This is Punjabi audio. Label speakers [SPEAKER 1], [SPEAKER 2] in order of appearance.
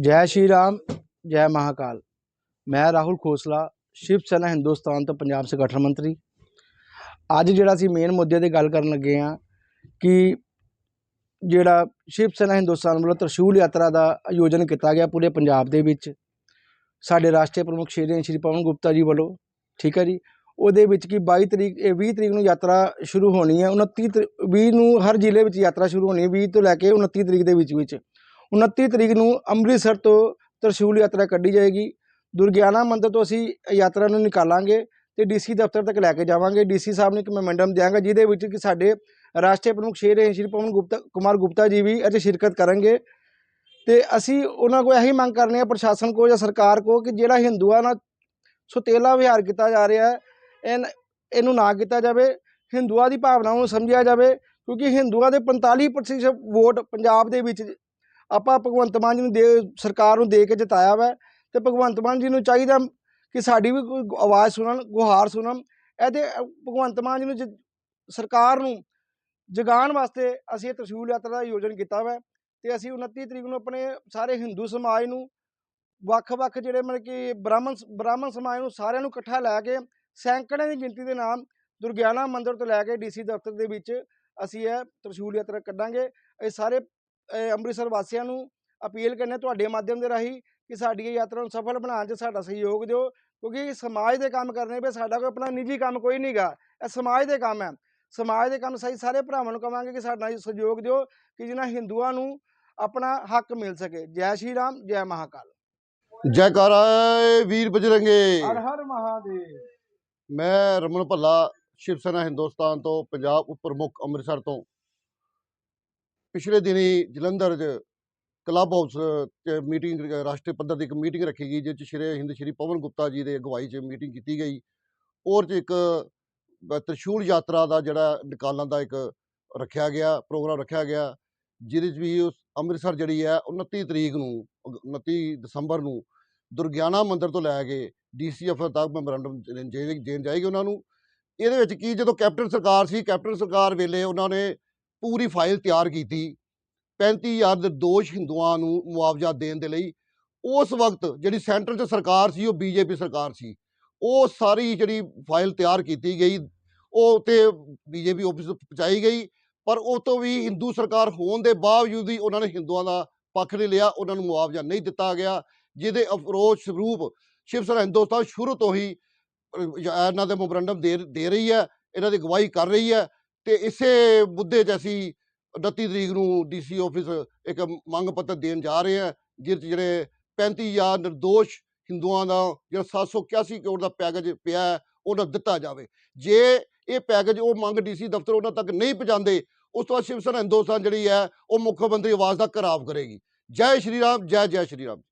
[SPEAKER 1] ਜੈ ਸ਼੍ਰੀ ਰਾਮ, ਜੈ ਮਹਾਕਾਲ। ਮੈਂ ਰਾਹੁਲ ਖੋਸਲਾ, ਸ਼ਿਵ ਸੈਨਾ ਹਿੰਦੁਸਤਾਨ ਤੋਂ ਪੰਜਾਬ ਸੰਗਠਨ ਮੰਤਰੀ। ਅੱਜ ਜਿਹੜਾ ਅਸੀਂ ਮੇਨ ਮੁੱਦੇ ਤੇ ਗੱਲ ਕਰਨ ਲੱਗੇ ਆ ਕਿ ਜਿਹੜਾ ਸ਼ਿਵ ਸੈਨਾ ਹਿੰਦੁਸਤਾਨ ਵੱਲੋਂ ਤਰਸ਼ੂਲ ਯਾਤਰਾ ਦਾ ਆਯੋਜਨ ਕੀਤਾ ਗਿਆ ਪੂਰੇ ਪੰਜਾਬ ਦੇ ਵਿੱਚ, ਸਾਡੇ ਰਾਸ਼ਟਰੀ ਪ੍ਰਮੁੱਖ ਸ਼੍ਰੀ ਸ਼੍ਰੀ ਪਵਨ ਗੁਪਤਾ ਜੀ ਵੱਲੋਂ, ਠੀਕ ਹੈ ਜੀ? ਉਹਦੇ ਵਿੱਚ ਕੀ 22 ਤਰੀਕ, ਇਹ 20 ਤਰੀਕ ਨੂੰ ਯਾਤਰਾ ਸ਼ੁਰੂ ਹੋਣੀ ਹੈ 29 ਤਰੀ- 20 ਨੂੰ ਹਰ ਜ਼ਿਲ੍ਹੇ ਵਿੱਚ ਯਾਤਰਾ ਸ਼ੁਰੂ ਹੋਣੀ ਹੈ 20 ਤੋਂ ਲੈ ਕੇ 29 ਤਰੀਕ ਦੇ ਵਿੱਚ ਵਿੱਚ 29 ਤਰੀਕ ਨੂੰ ਅੰਮ੍ਰਿਤਸਰ ਤੋਂ ਤਰਸ਼ੂਲ ਯਾਤਰਾ ਕੱਢੀ ਜਾਏਗੀ। ਦੁਰਗਿਆਨਾ ਮੰਦਰ ਤੋਂ ਅਸੀਂ ਯਾਤਰਾ ਨੂੰ ਨਿਕਾਲਾਂਗੇ ਤੇ ਡੀਸੀ ਦਫ਼ਤਰ ਤੱਕ ਲੈ ਕੇ ਜਾਵਾਂਗੇ। ਡੀਸੀ ਸਾਹਿਬ ਨੇ ਇੱਕ ਮੈਮੋਰੰਡਮ ਦਿਆਂਗਾ, ਜਿਹਦੇ ਵਿੱਚ ਕਿ ਸਾਡੇ ਰਾਸ਼ਟਰੀ ਪ੍ਰਮੁੱਖ ਸ਼ੇਰ ਸ਼੍ਰੀ ਪਵਨ ਗੁਪਤਾ, ਕੁਮਾਰ ਗੁਪਤਾ ਜੀ ਵੀ ਅਤੇ ਸ਼ਿਰਕਤ ਕਰਨਗੇ। ਤੇ ਅਸੀਂ ਉਹਨਾਂ ਕੋਲ ਇਹੀ ਮੰਗ ਕਰਨੇ ਆ, ਪ੍ਰਸ਼ਾਸਨ ਕੋ ਜਾਂ ਸਰਕਾਰ ਕੋ ਕਿ ਜਿਹੜਾ ਹਿੰਦੂਆਂ ਨਾਲ ਸੁਤੇਲਾ ਵਿਹਾਰ ਕੀਤਾ ਜਾ ਰਿਹਾ ਹੈ, ਇਹਨ, ਇਹਨੂੰ ਨਾ ਕੀਤਾ ਜਾਵੇ। ਹਿੰਦੂਆਂ ਦੀ ਭਾਵਨਾਵਾਂ ਨੂੰ ਸਮਝਿਆ ਜਾਵੇ, ਕਿਉਂਕਿ ਹਿੰਦੂਆਂ ਦੇ 45% ਵੋਟ ਪੰਜਾਬ ਦੇ ਵਿੱਚ ਆਪਾਂ ਭਗਵੰਤ ਮਾਨ ਜੀ ਨੂੰ ਦੇ, ਸਰਕਾਰ ਨੂੰ ਦੇ ਕੇ ਜਿਤਾਇਆ ਵਾ ਤੇ ਭਗਵੰਤ ਮਾਨ ਜੀ ਨੂੰ ਚਾਹੀਦਾ ਕਿ ਸਾਡੀ ਵੀ ਕੋਈ ਆਵਾਜ਼ ਸੁਣਨ, ਗੁਹਾਰ ਸੁਣਨ। ਇਹਦੇ, ਭਗਵੰਤ ਮਾਨ ਜੀ ਨੂੰ ਜ- ਸਰਕਾਰ ਨੂੰ ਜਗਾਉਣ ਵਾਸਤੇ ਅਸੀਂ ਇਹ ਤਰਸ਼ੂਲ ਯਾਤਰਾ ਦਾ ਆਯੋਜਨ ਕੀਤਾ ਵਾ ਤੇ ਅਸੀਂ 29 ਤਰੀਕ ਨੂੰ ਆਪਣੇ ਸਾਰੇ ਹਿੰਦੂ ਸਮਾਜ ਨੂੰ ਵੱਖ-ਵੱਖ ਜਿਹੜੇ ਮਤਲਬ ਕਿ ਬ੍ਰਾਹਮਣ ਬ੍ਰਾਹਮਣ ਸਮਾਜ ਨੂੰ ਸਾਰਿਆਂ ਨੂੰ ਇਕੱਠਾ ਲੈ ਕੇ ਸੈਂਕੜਿਆਂ ਦੀ ਗਿਣਤੀ ਦੇ ਨਾਲ ਦੁਰਗਿਆਨਾ ਮੰਦਿਰ ਤੋਂ ਲੈ ਕੇ ਡੀਸੀ ਦਫ਼ਤਰ ਦੇ ਵਿੱਚ ਅਸੀਂ ਇਹ ਤਰਸ਼ੂਲ ਯਾਤਰਾ ਕੱਢਾਂਗੇ। ਇਹ ਸਾਰੇ ਅੰਮ੍ਰਿਤਸਰ ਵਾਸੀਆਂ ਨੂੰ ਅਪੀਲ ਕਰਨੇ ਤੁਹਾਡੇ ਮਾਧਿਅਮ ਦੇ ਰਾਹੀਂ ਕਿ ਸਾਡੀ ਇਹ ਯਾਤਰਾ ਨੂੰ ਸਫਲ ਬਣਾਉਣ 'ਚ ਸਾਡਾ ਸਹਿਯੋਗ ਦਿਓ ਕਿਉਂਕਿ ਸਮਾਜ ਦੇ ਕੰਮ ਕਰਨੇ ਪਏ ਸਾਡਾ ਕੋਈ ਆਪਣਾ ਨਿੱਜੀ ਕੰਮ ਕੋਈ ਨਹੀਂਗਾ ਇਹ ਸਮਾਜ ਦੇ ਕੰਮ ਹੈ। ਸਮਾਜ ਦੇ ਕੰਮ ਸਹੀ ਸਾਰੇ ਭਰਾਵਾਂ ਨੂੰ ਕਵਾਂਗੇ ਕਿ ਸਾਡਾ ਸਹਿਯੋਗ ਦਿਓ ਕਿ ਜਿਨ੍ਹਾਂ ਹਿੰਦੂਆਂ ਨੂੰ ਆਪਣਾ ਹੱਕ ਮਿਲ ਸਕੇ। ਜੈ ਸ਼੍ਰੀ ਰਾਮ ਜੈ ਮਹਾਕਾਲ।
[SPEAKER 2] ਜੈਕਾਰਾ ਵੀਰ ਬਜਰੰਗੇ।
[SPEAKER 1] ਹਰ ਹਰ ਮਹਾਦੇਵ।
[SPEAKER 2] ਮੈਂ ਰਮਨ ਭੱਲਾ ਸ਼ਿਵ ਸੈਨਾ ਹਿੰਦੁਸਤਾਨ ਤੋਂ ਪੰਜਾਬ ਉਪ ਪ੍ਰਮੁੱਖ ਅੰਮ੍ਰਿਤਸਰ ਤੋਂ। ਪਿਛਲੇ ਦਿਨੀ ਜਲੰਧਰ 'ਚ ਕਲੱਬ ਹਾਊਸ 'ਚ ਮੀਟਿੰਗ, ਰਾਸ਼ਟਰੀ ਪੱਧਰ ਦੀ ਇੱਕ ਮੀਟਿੰਗ ਰੱਖੀ ਗਈ, ਜਿਸ 'ਚ ਸ਼੍ਰੀ ਹਿੰਦ, ਸ਼੍ਰੀ ਪਵਨ ਗੁਪਤਾ ਜੀ ਦੇ ਅਗਵਾਈ 'ਚ ਮੀਟਿੰਗ ਕੀਤੀ ਗਈ। ਔਰ 'ਚ ਇੱਕ ਤ੍ਰਿਸ਼ੂਲ ਯਾਤਰਾ ਦਾ ਜਿਹੜਾ ਨਿਕਾਲਣ ਦਾ ਇੱਕ ਰੱਖਿਆ ਗਿਆ, ਪ੍ਰੋਗਰਾਮ ਰੱਖਿਆ ਗਿਆ, ਜਿਹਦੇ 'ਚ ਵੀ ਉਸ ਅੰਮ੍ਰਿਤਸਰ ਜਿਹੜੀ ਹੈ 29 ਤਰੀਕ ਨੂੰ, ਅਗ- 29 ਦਸੰਬਰ ਨੂੰ ਦੁਰਗਿਆਨਾ ਮੰਦਿਰ ਤੋਂ ਲੈ ਕੇ ਡੀਸੀ ਅਫਸਰ ਤੱਕ ਮੈਮੋਰੰਡਮ ਦੇਣ ਦੇਣ ਜਾਏਗੀ ਉਹਨਾਂ ਨੂੰ। ਇਹਦੇ ਵਿੱਚ ਕੀ, ਜਦੋਂ ਕੈਪਟਨ ਸਰਕਾਰ ਸੀ, ਕੈਪਟਨ ਸਰਕਾਰ ਵੇਲੇ ਉਹਨਾਂ ਨੇ ਪੂਰੀ ਫਾਈਲ ਤਿਆਰ ਕੀਤੀ। 35000 ਦੇ ਦੋਸ਼ ਹਿੰਦੂਆਂ ਨੂੰ ਮੁਆਵਜ਼ਾ ਦੇਣ ਦੇ ਲਈ। ਉਸ ਵਕਤ ਜਿਹੜੀ ਸੈਂਟਰ 'ਚ ਸਰਕਾਰ ਸੀ, ਉਹ ਬੀਜੇਪੀ ਸਰਕਾਰ ਸੀ। ਉਹ ਸਾਰੀ ਜਿਹੜੀ ਫਾਈਲ ਤਿਆਰ ਕੀਤੀ ਗਈ। ਉਹ ਤੇ ਬੀਜੇਪੀ ਆਫਿਸ ਪਹੁੰਚਾਈ ਗਈ। ਪਰ ਉਹ ਤੋਂ ਵੀ ਹਿੰਦੂ ਸਰਕਾਰ ਹੋਣ ਦੇ ਬਾਵਜੂਦ ਵੀ ਉਹਨਾਂ ਨੇ ਹਿੰਦੂਆਂ ਦਾ ਪੱਖ ਨਹੀਂ ਲਿਆ, ਉਹਨਾਂ ਨੂੰ ਮੁਆਵਜ਼ਾ ਨਹੀਂ ਦਿੱਤਾ ਗਿਆ, ਜਿਹਦੇ ਅਫਰੋਸ਼ ਸਰੂਪ ਸ਼ਿਵ ਸੈਨਾ ਹਿੰਦੁਸਤਾਨ ਸ਼ੁਰੂ ਤੋਂ ਹੀ ਇਹਨਾਂ ਦੇ ਮੈਮੋਰੰਡਮ ਦੇ ਦੇ ਰਹੀ ਹੈ, ਇਹਨਾਂ ਦੀ ਅਗਵਾਈ ਕਰ ਰਹੀ ਹੈ। ਤੇ ਇਸੇ ਮੁੱਦੇ 'ਚ ਅਸੀਂ 29 ਤਰੀਕ ਨੂੰ ਡੀਸੀ ਆਫਿਸ ਇੱਕ ਮੰਗ ਪੱਤਰ ਦੇਣ ਜਾ ਰਹੇ ਹਾਂ ਜਿਹਦੇ 'ਚ ਜਿਹੜੇ 35000 ਨਿਰਦੋਸ਼ ਹਿੰਦੂਆਂ ਦਾ ਜਿਹੜਾ 781 ਕਰੋੜ ਦਾ ਪੈਕੇਜ ਪਿਆ ਹੈ, ਉਹਨਾਂ ਦਿੱਤਾ ਜਾਵੇ। ਜੇ ਇਹ ਪੈਕੇਜ ਉਹ ਮੰਗ ਡੀਸੀ ਦਫ਼ਤਰ ਉਹਨਾਂ ਤੱਕ ਨਹੀਂ ਪਹੁੰਚਾਉਂਦੇ ਉਸ ਤੋਂ ਬਾਅਦ ਸ਼ਿਵ ਸੈਨਾ ਹਿੰਦੁਸਤਾਨ ਜਿਹੜੀ ਹੈ ਉਹ ਮੁੱਖ ਮੰਤਰੀ ਆਵਾਜ਼ ਦਾ ਘਰਾਵ ਕਰੇਗੀ। ਜੈ ਸ਼੍ਰੀ ਰਾਮ ਜੈ ਜੈ ਸ਼੍ਰੀ ਰਾਮ।